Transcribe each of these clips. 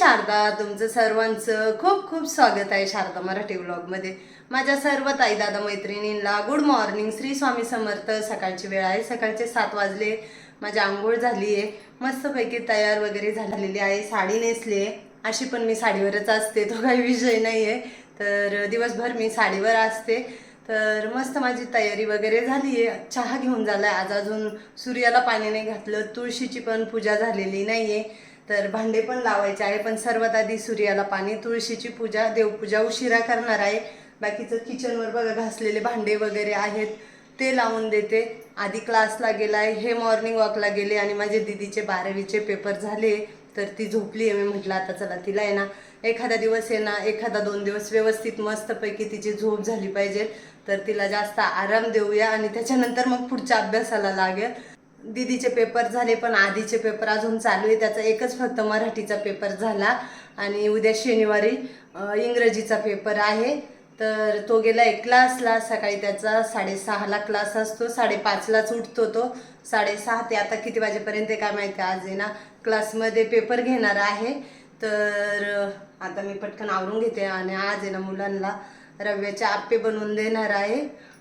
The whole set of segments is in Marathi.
शारदा तुमचं सर्वांचं खूप खूप स्वागत आहे शारदा मराठी व्लॉगमध्ये माझ्या सर्व ताई दादा मैत्रिणींना गुड मॉर्निंग श्री स्वामी समर्थ सकाळची वेळ आहे. सकाळचे सात वाजले. माझी आंघोळ झाली आहे मस्तपैकी तयार वगैरे झालेली आहे. साडी नेसली आहे. अशी पण मी साडीवरच असते तो काही विषय नाही आहे तर दिवसभर मी साडीवर असते. तर मस्त माझी तयारी वगैरे झाली आहे चहा घेऊन झाला आहे आज अजून सूर्याला पाणी नाही घातलं. तुळशीची पण पूजा झालेली नाही आहे तर भांडे पण लावायचे आहे पण सर्वात आधी सूर्याला पाणी तुळशीची पूजा देवपूजा उशिरा करणार आहे. बाकीचं किचनवर बघा घासलेले भांडे वगैरे आहेत ते लावून देते. आधी क्लासला गेला आहे हे मॉर्निंग वॉकला गेले आणि माझे दिदीचे बारावीचे पेपर झाले तर ती झोपली आहे. मी म्हटलं आता चला तिला आहे ना एखादा दिवस आहे ना एखादा दोन दिवस व्यवस्थित मस्तपैकी तिची झोप झाली पाहिजे. तर तिला जास्त आराम देऊया आणि त्याच्यानंतर मग पुढच्या अभ्यासाला लागेल. दीदीचे पेपर झाले पण आधीचे पेपर अजून चालू आहे. त्याचा एकच फक्त मराठीचा पेपर झाला आणि उद्या शनिवारी इंग्रजीचा पेपर आहे. तर तो गेला एक क्लासला. सकाळी त्याचा साडेसहाला क्लास असतो. साडेपाचलाच उठतो तो. साडेसहा ते आता किती वाजेपर्यंत आहे काय माहिती आज आहे ना? क्लासमध्ये पेपर घेणार आहे. तर आता मी पटकन आवरून घेते. आणि आज आहे ना मुलांना रव्याचे आप्पे बनवून देणार आहे.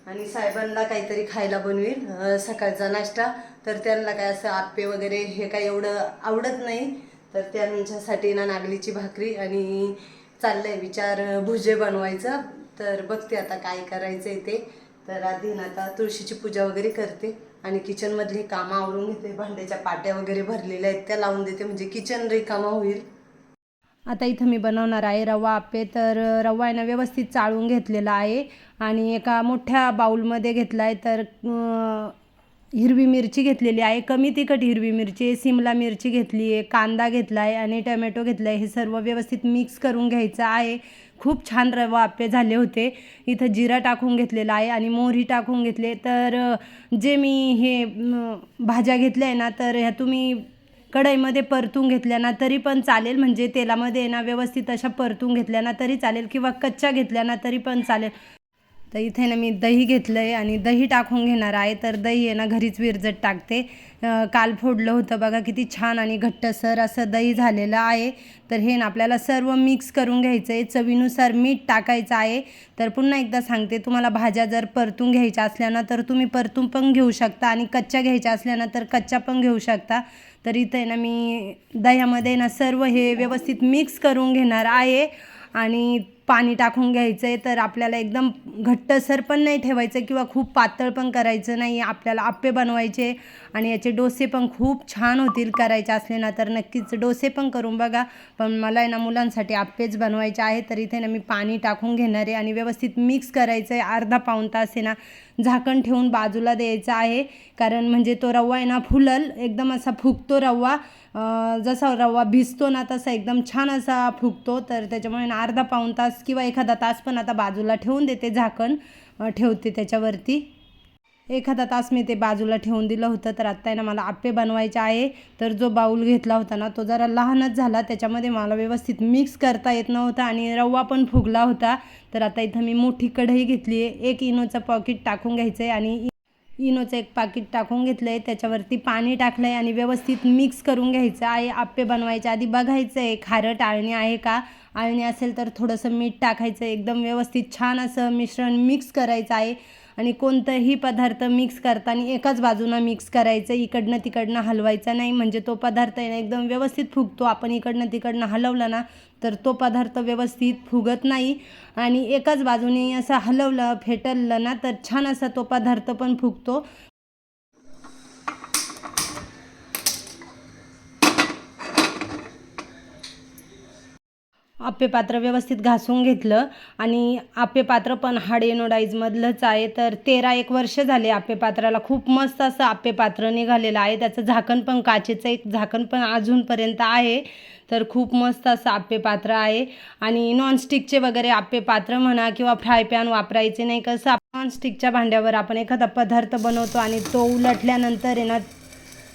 आणि साहेबांना काहीतरी खायला बनवील सकाळचा नाश्ता. तर त्यांना काय असं आप्पे वगैरे हे काही एवढं आवडत नाही. तर त्यांच्यासाठी ना नागलीची भाकरी आणि चाललंय विचार भुजे बनवायचं. तर बघते आता काय करायचं आहे ते. तर आधी ना आता तुळशीची पूजा वगैरे करते आणि किचनमधली कामं आवरून घेते. भांड्याच्या पाट्या वगैरे भरलेल्या आहेत त्या लावून देते. म्हणजे किचन रिकामा होईल. आता इथं मी बनवणार आहे रवा आप्पे तर रवा आहे ना व्यवस्थित चाळून घेतलेला आहे. आणि एका मोठ्या बाऊलमध्ये घेतला आहे तर हिरवी मिरची घेतलेली आहे. कमी तिखट हिरवी मिरची सिमला मिरची घेतली आहे कांदा घेतला आहे आणि टमॅटो घेतला आहे हे सर्व व्यवस्थित मिक्स करून घ्यायचं आहे. खूप छान रवा आप्पे झाले होते. इथं जिरा टाकून घेतलेला आहे आणि मोहरी टाकून घेतले. तर जे मी हे भाज्या घेतल्या आहे ना तर ह्या तुम्ही कढईमध्ये परतून घेतल्या ना तरी पण चालेल म्हणजे तेलामध्ये ना व्यवस्थित अशा परतून घेतल्या ना तरी चालेल किंवा कच्च्या घेतल्या ना तरी पण चालेल. तर इथे ना मी दही घेतलं आहे आणि दही टाकून घेणार आहे तर दही आहे ना घरीच विरजत टाकते. काल फोडलं होतं बघा किती छान आणि घट्टसर असं दही झालेलं आहे. तर हे ना आपल्याला सर्व मिक्स करून घ्यायचं आहे चवीनुसार मीठ टाकायचं आहे. तर पुन्हा एकदा सांगते तुम्हाला भाज्या जर परतून घ्यायच्या असल्या ना तर तुम्ही परतून पण घेऊ शकता आणि कच्च्या घ्यायच्या असल्या ना तर कच्च्या पण घेऊ शकता. तर इथे ना मी दह्यामध्ये ना सर्व हे व्यवस्थित मिक्स करून घेणार आहे. आणि पाणी टाकून घ्यायचं आहे तर आपल्याला एकदम घट्टसर पण नाही ठेवायचं किंवा खूप पातळ पण करायचं नाही. आपल्याला आप्पे बनवायचे आणि याचे डोसे पण खूप छान होतील करायचे असले ना तर नक्कीच डोसे पण करून बघा. पण मला आहे ना मुलांसाठी आप्पेच बनवायचे आहे तर इथे ना मी पाणी टाकून घेणार आहे आणि व्यवस्थित मिक्स करायचं आहे अर्धा पाऊण तास आहे ना झाकण ठेवून बाजूला द्यायचं आहे कारण म्हणजे तो रवा आहे ना फुलल एकदम असा फुगतो रवा. जसा रवा भिजतो ना तसा एकदम छान असा फुगतो. तर त्याच्यामुळे अर्धा पाऊण तास किंवा एखादा तास पण आता बाजूला ठेवून देते झाकण. ठेवते त्याच्यावरती. एखादा तास मी ते बाजूला ठेवून दिलं होतं तर आत्ता आहे ना मला आप्पे बनवायचे आहे. तर जो बाऊल घेतला होता ना तो जरा लहानच झाला. त्याच्यामध्ये मला व्यवस्थित मिक्स करता येत नव्हता आणि रवा पण फुगला होता. तर आता इथं मी मोठी कढई घेतली आहे. एक इनोचं पॉकेट टाकून घ्यायचं आहे आणि इनोचं एक पाकिट टाकून घेतलं आहे त्याच्यावरती पाणी टाकलं आहे आणि व्यवस्थित मिक्स करून घ्यायचं आहे. आप्पे बनवायच्या आधी बघायचं आहे खारं टाळणी आहे का? आळणी असेल तर थोडंसं मीठ टाकायचं एकदम व्यवस्थित छान असं मिश्रण मिक्स करायचं आहे. आणि कोणताही पदार्थ मिक्स करताना एकाच बाजूनं मिक्स करायचं इकडनं तिकडनं हलवायचं नाही. म्हणजे तो पदार्थ आहे ना एकदम व्यवस्थित फुगतो. आपण इकडनं तिकडनं हलवलं ना तर तो पदार्थ व्यवस्थित फुगत नाही. आणि एकाच बाजूने असं हलवलं फेटललं ना तर छान असा तो पदार्थ पण फुगतो. आप्पे पात्र व्यवस्थित घासून घेतलं आणि आप्पे पात्र पण हार्ड एनोडाईजमधलंच आहे. तर तेरा एक वर्ष झाले आप्पे पात्राला खूप मस्त असं आप्पे पात्र निघालेलं आहे. त्याचं झाकण पण काचेचं एक झाकण पण अजूनपर्यंत आहे. तर खूप मस्त असं आप्पे पात्र आहे. आणि नॉनस्टिकचे वगैरे आप्पे पात्र म्हणा किंवा फ्राय पॅन वापरायचे नाही. कसं नॉनस्टिकच्या भांड्यावर आपण एखादा पदार्थ बनवतो आणि तो उलटल्यानंतर आहे ना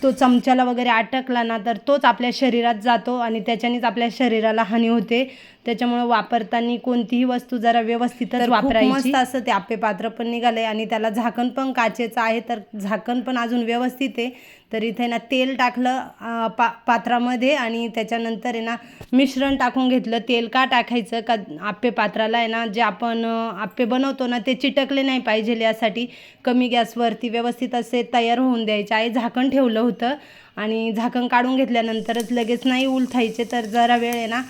तो चमच्याला वगैरे अटकला ना तर तोच आपल्या शरीरात जातो आणि त्याच्यानेच आपल्या शरीराला हानी होते. त्याच्यामुळे वापरताना कोणतीही वस्तू जरा व्यवस्थितच वापरायची. मस्त असं ते आपे पात्र पण निघालंय आणि त्याला झाकण पण काचेचं आहे तर झाकण पण अजून व्यवस्थित आहे. तर इथे ना तेल टाकलं पा पात्रामध्ये आणि त्याच्यानंतर आहे ना मिश्रण टाकून घेतलं. तेल का टाकायचं? का आप्पे पात्राला आहे ना जे आपण आप्पे बनवतो ना ते चिटकले नाही पाहिजे यासाठी. कमी गॅसवरती व्यवस्थित असे तयार होऊन द्यायचे. आहे झाकण ठेवलं होतं आणि झाकण काढून घेतल्यानंतरच लगेच नाही उलथायचे. तर जरा वेळ आहे ना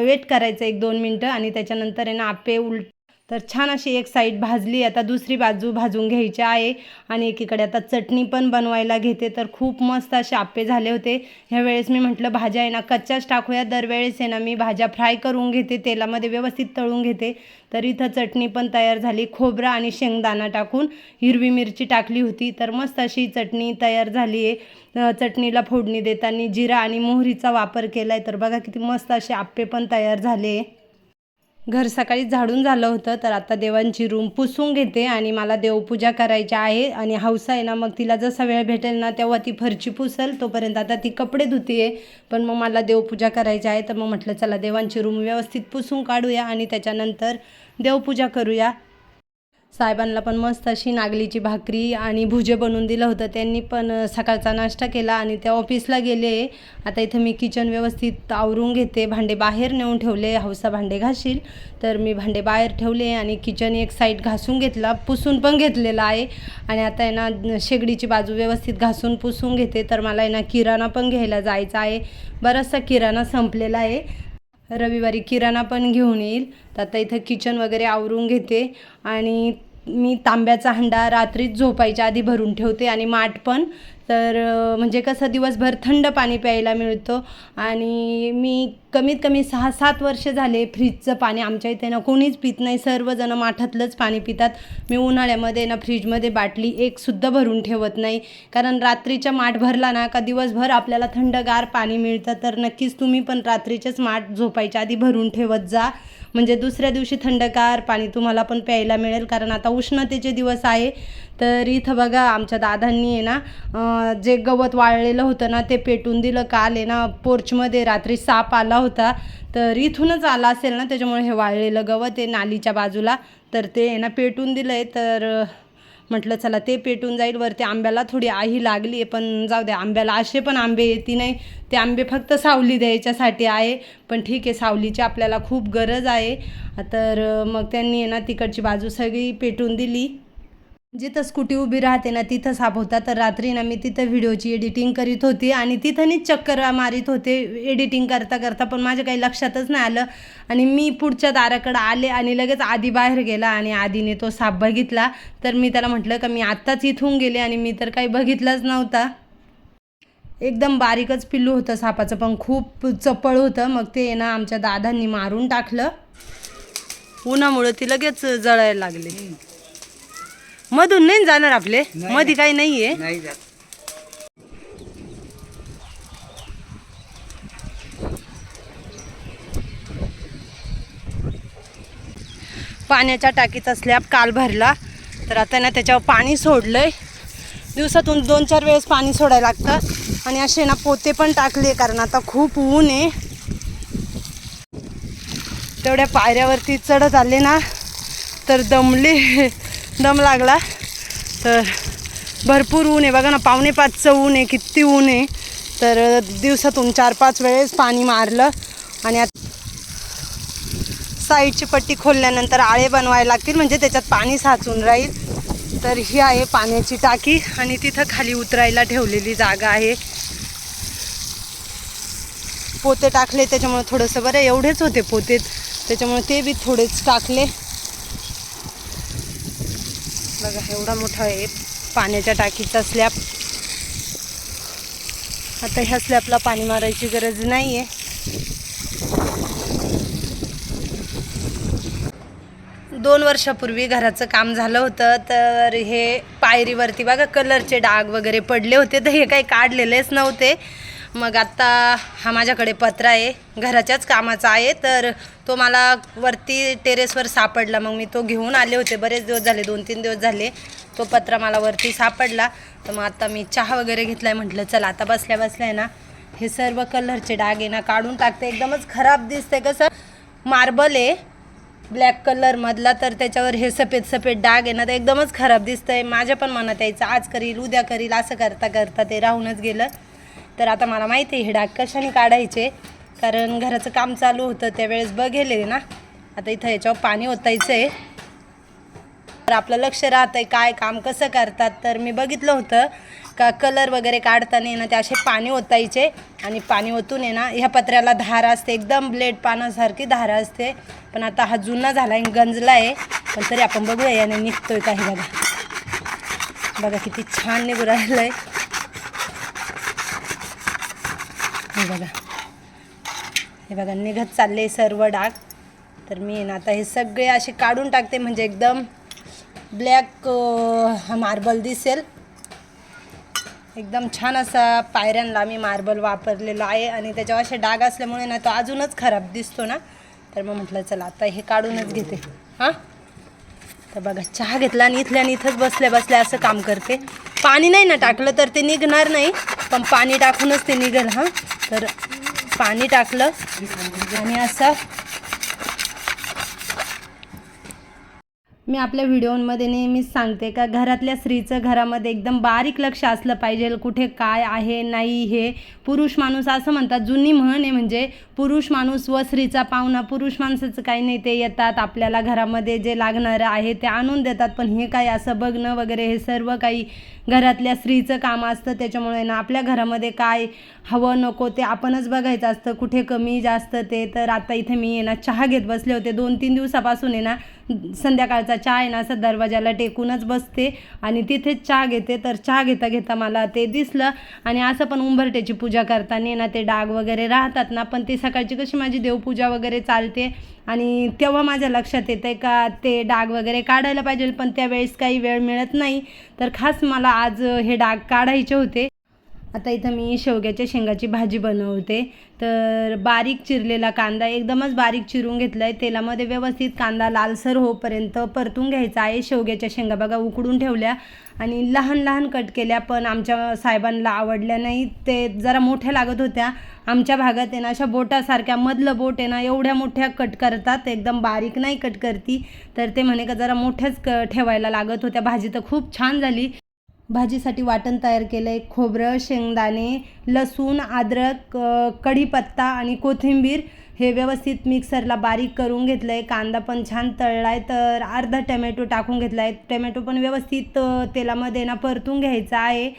वेट करायचं एक दोन मिनटं आणि त्याच्यानंतर आहे ना आप्पे उल तर छान अशी एक साईड भाजली. आता दुसरी बाजू भाजून घ्यायची आहे आणि एकीकडे आता चटणी पण बनवायला घेते. तर खूप मस्त असे आप्पे झाले होते. ह्यावेळेस मी म्हटलं भाज्या आहे ना कच्च्याच टाकूया. दरवेळेस आहे ना मी भाज्या फ्राय करून घेते. तेलामध्ये व्यवस्थित तळून घेते. तर इथं चटणी पण तयार झाली. खोबरा आणि शेंगदाणा टाकून हिरवी मिरची टाकली होती. तर मस्त अशी चटणी तयार झाली आहे. चटणीला फोडणी देताना जिरा आणि मोहरीचा वापर केला आहे तर बघा किती मस्त असे आप्पे पण तयार झाले. घर सकाळी झाडून झालं होतं तर आता देवांची रूम पुसून घेते आणि मला देवपूजा करायची आहे आणि हौसा आहे ना मग तिला जसा वेळ भेटेल ना तेव्हा ती फरची पुसल तोपर्यंत आता ती कपडे धुते पण मग मला देवपूजा करायची आहे तर मग म्हटलं चला देवांची रूम व्यवस्थित पुसून काढूया आणि त्याच्यानंतर देवपूजा करूया. साहेबांना पण मस्त अशी नागलीची भाकरी आणि भुजे बनवून दिलं होतं. त्यांनी पण सकाळचा नाश्ता केला आणि त्या ऑफिसला गेले. आता इथं मी किचन व्यवस्थित आवरून घेते. भांडे बाहेर नेऊन ठेवले. हौसा भांडे घासील तर मी भांडे बाहेर ठेवले आणि किचन एक साईड घासून घेतला. पुसून पण घेतलेला आहे. आणि आता आहे ना शेगडीची बाजू व्यवस्थित घासून पुसून घेते. तर मला आहे ना किराणा पण घ्यायला जायचा आहे. बराचसा किराणा संपलेला आहे. रविवारी किराणा पण घेऊन येईल. तर आता इथं किचन वगैरे आवरून घेते. आणि मी तांब्याचा हंडा रात्रीच झोपायच्या आधी भरून ठेवते आणि माठ पण. तर म्हणजे कसं दिवसभर थंड पाणी प्यायला मिळतं. आणि मी कमीत कमी सहा सात वर्ष झाले फ्रीजचं पाणी आमच्या इथे ना कोणीच पित नाही. सर्वजण माठातलंच पाणी पितात. मी उन्हाळ्यामध्ये ना फ्रीजमध्ये बाटली एकसुद्धा भरून ठेवत नाही. कारण रात्रीच्या माठ भरला ना का दिवसभर आपल्याला थंडगार पाणी मिळतं. तर नक्कीच तुम्ही पण रात्रीचेच माठ झोपायच्या आधी भरून ठेवत जा. म्हणजे दुसऱ्या दिवशी थंडगार पाणी तुम्हाला पण प्यायला मिळेल. कारण आता उष्णतेचे दिवस आहे. तर इथं बघा आमच्या दादांनी आहे ना जे गवत वाळलेलं होतं ना ते पेटून दिलं. काल आहे ना पोर्चमध्ये रात्री साप आला होता. तर इथूनच आला असेल ना त्याच्यामुळे हे वाळलेलं गवत आहे नालीच्या बाजूला. तर ते आहे ना पेटून दिलं आहे तर म्हटलं चला ते पेटून जाईल. वरती आंब्याला थोडी आही लागली आहे पण जाऊ द्या आंब्याला असे पण आंबे येते नाही. ते आंबे फक्त सावली द्यायच्यासाठी आहे पण ठीक आहे सावलीची आपल्याला खूप गरज आहे. तर मग त्यांनी आहे ना तिकडची बाजू सगळी पेटून दिली. जिथं स्कूटी उभी राहते ना तिथं साप होता तर रात्री ना मी तिथं व्हिडिओची एडिटिंग करीत होती आणि तिथंनीच चक्कर मारीत होते एडिटिंग करता करता पण माझ्या काही लक्षातच नाही आलं. आणि मी पुढच्या दाराकडं आले आणि लगेच आधी बाहेर गेला आणि आधीने तो साप बघितला. तर मी त्याला म्हटलं का मी आत्ताच इथून गेले आणि मी तर काही बघितलंच नव्हता. एकदम बारीकच पिल्लू होतं सापाचं पण खूप चपळ होतं. मग ते ना आमच्या दादांनी मारून टाकलं. उन्हामुळं ती लगेच जळायला लागली. मधून नाही जाणार आपले. मध्ये काही नाहीये. नाही जात. पाण्याच्या टाकीचा स्लॅब काल भरला. तर आता ना त्याच्यावर पाणी सोडलंय. दिवसातून दोन चार वेळेस पाणी सोडायला लागतं. आणि असे ना पोते पण टाकले कारण आता खूप ऊन आहे. तेवढ्या पायऱ्यावरती चढत आले ना तर दमले. दम लागला. तर भरपूर ऊन आहे. बघा ना पावणे पाचचं ऊन आहे. किती ऊन आहे. तर दिवसातून चार पाच वेळेस पाणी मारलं आणि आता साईडची पट्टी खोलल्यानंतर आळे बनवायला लागतील. म्हणजे त्याच्यात पाणी साचून राहील. तर ही आहे पाण्याची टाकी आणि तिथं खाली उतरायला ठेवलेली जागा आहे. पोते टाकले त्याच्यामुळे थोडंसं बरं. एवढेच होते पोते. त्याच्यामुळे ते बी थोडेच टाकले. बघा एवढा मोठा आहे. पाण्याच्या टाकीचा स्लॅब आता ह्या स्लॅबला पाणी मारायची गरज नाही आहे दोन वर्षापूर्वी घराचं काम झालं होतं तर हे पायरीवरती बघा कलरचे डाग वगैरे पडले होते तर हे काही काढलेलेच नव्हते. मग आत्ता हा माझ्याकडे पत्रा आहे. घराच्याच कामाचा आहे. तर तो मला वरती टेरेसवर सापडला. मग मी तो घेऊन आले होते. बरेच दिवस झाले. दोन तीन दिवस झाले. तो पत्रा मला वरती सापडला. तर मग आता मी चहा वगैरे घेतला आहे म्हटलं चला आता बसल्या बसल्या आहे ना हे सर्व कलरचे डाग आहे ना काढून टाकते. एकदमच खराब दिसते कसं? मार्बल आहे. ब्लॅक कलरमधला तर त्याच्यावर हे सफेद सफेद डाग आहे ना ते एकदमच खराब दिसतंय. माझ्या पण मनात यायचं आज करील उद्या करील असं करता करता ते राहूनच गेलं. तर आता मला माहिती आहे हे डाग कशाने काढायचे? कारण घराचं काम चालू होतं त्यावेळेस बघेले ना? आता इथं याच्यावर पाणी ओतायचं आहे तर आपलं लक्ष राहतं आहे काय काम कसं करतात. तर मी बघितलं होतं का कलर वगैरे काढताना ना ते असे पाणी ओतायचे आणि पाणी ओतून आहे ना ह्या पत्र्याला धार असते एकदम ब्लेड पानासारखी धार असते. पण आता हा जुना झाला आहे गंजला आहे. पण तरी आपण बघूया याने निघतोय आहे काही बघा. बघा किती छान निघू राहिलं आहे हे बघा. हे बघा निघत चालले सर्व डाग. तर मी ना आता हे सगळे असे काढून टाकते म्हणजे एकदम ब्लॅक हा मार्बल दिसेल. एकदम छान असा पायऱ्यांना मी मार्बल वापरलेला आहे आणि त्याच्यावर असे डाग असल्यामुळे ना तो अजूनच खराब दिसतो ना. तर मग म्हटलं चला आता हे काढूनच घेते. हां? तर बघा चहा घेतला आणि इथल्या आणि इथंच बसल्या बसल्या असं काम करते. पाणी नाही ना टाकलं तर ते निघणार नाही पण पाणी टाकूनच ते निघेल हां? तर पाणी टाकलं आणि असं मी आपल्या व्हिडिओमध्ये नेहमीच सांगते का घरातल्या स्त्रीचं घरामध्ये एकदम बारीक लक्ष असलं पाहिजे कुठे काय आहे नाही हे. पुरुष माणूस असं म्हणतात जुनी म्हण आहे म्हणजे पुरुष माणूस व स्त्रीचा पाहुणा पुरुष माणसाचं काही नाही ते येतात आपल्याला घरामध्ये जे लागणारं आहे ते आणून देतात. पण हे काय असं बघणं वगैरे हे सर्व काही घरातल्या स्त्रीचं काम असतं. त्याच्यामुळे ना आपल्या घरामध्ये काय हवं नको ते आपणच बघायचं असतं. कुठे कमी जास्त ते. तर आता इथे मी ना चहा घेत बसले होते. दोन तीन दिवसापासून आहे ना संध्याकाळचा चहा आहे ना असं दरवाजाला टेकूनच बसते. आणि तिथेच चहा घेते तर चहा घेता घेता मला ते दिसलं. आणि असं पण उंबरट्याची पूजा करताना ना ते डाग वगैरे राहतात ना पण ती सकाळची कशी माझी देवपूजा वगैरे चालते. आणि तेव्हा माझ्या लक्षात येतं आहे का ते डाग वगैरे काढायला पाहिजे पण त्यावेळेस काही वेळ मिळत नाही. तर खास मला आज हे डाग काढायचे होते. आता इथं मी शेवग्याच्या शेंगाची भाजी बनवते. तर बारीक चिरलेला कांदा एकदमच बारीक चिरून घेतला आहे तेलामध्ये व्यवस्थित कांदा लालसर होईपर्यंत परतून घ्यायचा आहे. शेवग्याच्या शेंगा बघा उकडून ठेवल्या आणि लहान लहान कट केल्या पण आमच्या साहेबांना आवडल्या नाही. ते जरा मोठ्या लागत होत्या. आमच्या भागात आहे ना अशा बोटासारख्या मधलं बोट आहे ना एवढ्या मोठ्या कट करतात. एकदम बारीक नाही कट करती. तर ते म्हणे का जरा मोठ्याच क ठेवायला लागत होत्या. भाजी तर खूप छान झाली. भाजीसाठी वाटण तयार केलं आहे खोबरं शेंगदाणे लसूण अद्रक कढीपत्ता आणि कोथिंबीर हे व्यवस्थित मिक्सरला बारीक करून घेतलं आहे कांदा पण छान तळला आहे तर अर्धा टमॅटो टाकून घेतला आहे टमॅटो पण व्यवस्थित तेलामध्ये ना परतून घ्यायचा आहे.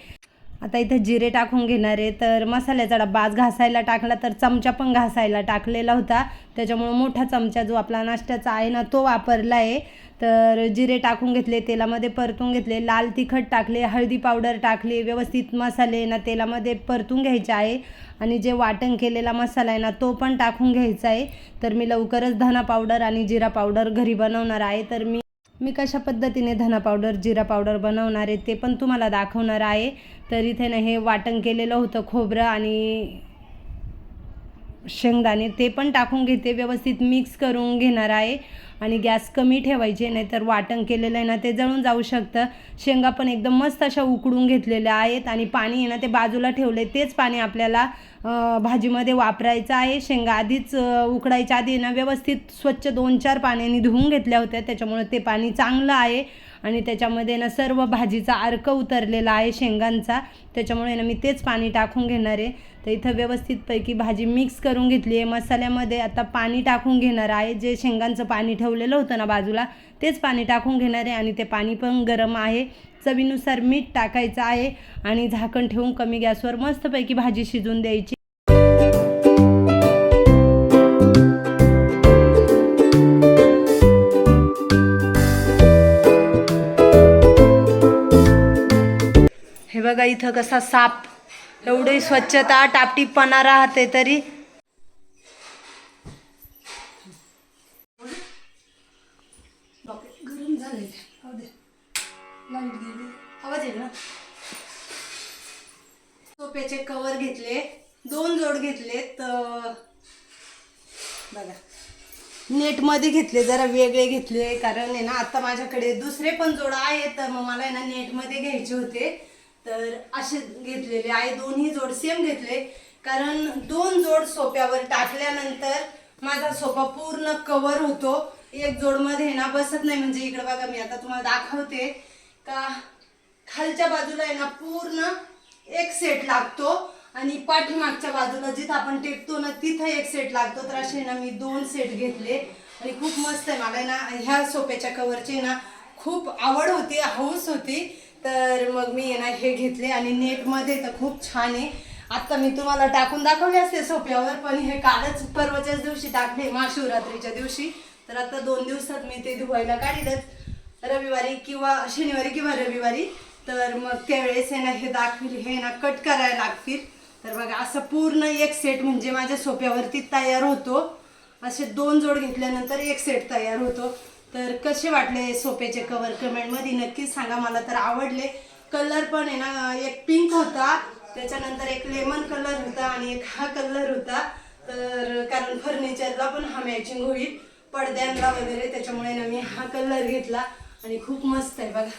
आता इथं जिरे टाकून घेणार आहे. तर मसाल्याचा डब्बा आज घासायला टाकला तर चमचा पण घासायला टाकलेला होता. त्याच्यामुळं मोठा चमचा जो आपला नाश्त्याचा आहे ना तो वापरला आहे तर जिरे टाकून घेतले तेलामध्ये परतून घेतले लाल तिखट टाकले हळदी पावडर टाकली व्यवस्थित मसाले ना तेलामध्ये परतून घ्यायचे आहे. आणि जे वाटण केलेला मसाला आहे ना तो पण टाकून घ्यायचा आहे. तर मी लवकरच धना पावडर आणि जिरा पावडर घरी बनवणार आहे. तर मी मी कशा पद्धतीने धना पावडर जिरा पावडर बनवणार आहे ते पण तुम्हाला दाखवणार आहे. तर इथे ना हे वाटण केलेलं होतं खोबरं आणि शेंगदाणे ते पण टाकून घेते. व्यवस्थित मिक्स करून घेणार आहे. आणि गॅस कमी ठेवायचे नाहीतर वाटण केलेलं आहे ना ते जळून जाऊ शकतं. शेंगा पण एकदम मस्त अशा उकडून घेतलेल्या आहेत आणि पाणी आहे ना ते बाजूला ठेवले तेच पाणी आपल्याला भाजीमध्ये वापरायचं आहे. शेंगा आधीच उकडायच्या आधी ना व्यवस्थित स्वच्छ दोन चार पाण्याने धुवून घेतल्या होत्या. त्याच्यामुळे ते पाणी चांगलं आहे. आणि त्याच्यामध्ये ना सर्व भाजीचा अर्क उतरलेला आहे शेंगांचा. त्याच्यामुळे ना मी तेच पाणी टाकून घेणार आहे. तर इथं व्यवस्थितपैकी भाजी मिक्स करून घेतली आहे. मसाल्यामध्ये आता पाणी टाकून घेणार आहे. जे शेंगांचं पाणी ठेवलेलं होतं ना बाजूला तेच पाणी टाकून घेणार आहे आणि ते पाणी पण गरम आहे. चवीनुसार मीठ टाकायचं आहे आणि झाकण ठेवून कमी गॅसवर मस्तपैकी भाजी शिजून द्यायची. हे बघा इथं कसा साप. एवढी स्वच्छता टापटीपणा राहते तरी. आवाज येईल ना सोप्याचे कवर घेतले. दोन जोड घेतले तर बघा. नेटमध्ये घेतले जरा वेगळे घेतले. कारण आहे ना आता माझ्याकडे दुसरे पण जोड आहेत. तर मग मला आहे ना नेटमध्ये घ्यायचे होते. तर असे घेतलेले आहे. दोन्ही जोड सेम घेतले. कारण दोन जोड सोप्यावर टाकल्यानंतर माझा सोफा पूर्ण कवर होतो. एक जोडमध्ये ना बसत नाही. म्हणजे इकडे बघा मी आता तुम्हाला दाखवते. का खालच्या बाजूला आहे ना पूर्ण एक सेट लागतो. आणि पाठीमागच्या बाजूला जिथं आपण टेकतो ना तिथं एक सेट लागतो. तर असे ना मी दोन सेट घेतले. आणि खूप मस्त आहे. मला ना ह्या सोफ्याच्या कवरची ना खूप आवड होती हौस होती. तर मग मी ना हे घेतले आणि नेटमध्ये तर खूप छान आहे. आता मी तुम्हाला टाकून दाखवले असते सोप्यावर पण हे कालच परवाच्याच दिवशी टाकले महाशिवरात्रीच्या दिवशी. तर आता दोन दिवसात मी ते धुवायला काढीलच. रविवारी किंवा शनिवारी किंवा रविवारी. तर मग त्यावेळेस आहे ना हे दाखवील हे ना कट करायला लागतील. तर बघा असं पूर्ण एक सेट म्हणजे माझ्या सोप्यावरती तयार होतो. असे दोन जोड घेतल्यानंतर एक सेट तयार होतो. तर कसे वाटले सोप्याचे कवर कमेंटमध्ये नक्कीच सांगा मला तर आवडले. कलर पण आहे ना एक पिंक होता. त्याच्यानंतर एक लेमन कलर होता आणि एक हा कलर होता. तर कारण फर्निचरला पण हा मॅचिंग होईल. पडद्यांना वगैरे त्याच्यामुळे ना मी हा कलर घेतला. आणि खूप मस्त आहे बघा.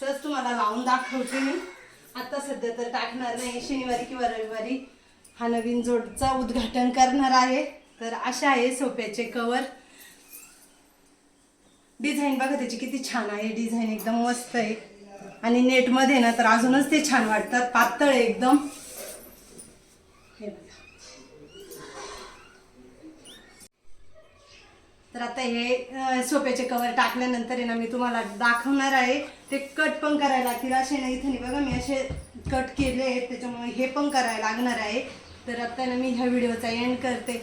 सहज तुम्हाला लावून दाखवते मी. आता सध्या तर टाकणार नाही. शनिवारी किंवा रविवारी हा नवीन जोडचा उद्घाटन करणार आहे. तर अशा आहे सोप्याचे कवर डिझाईन बघा त्याची किती छान आहे. डिझाईन एकदम मस्त आहे. आणि नेटमध्ये ना तर अजूनच ते छान वाटतात. पातळ आहे एकदम. हे तर आता हे सोप्याचे कवर टाकल्यानंतर आहे ना मी तुम्हाला दाखवणार आहे. ते कट पण करायला लागतील. असे ना इथे नाही बघा मी असे कट केले आहेत. त्याच्यामुळे हे पण करायला लागणार आहे. तर आता ना मी ह्या व्हिडिओचा एंड करते.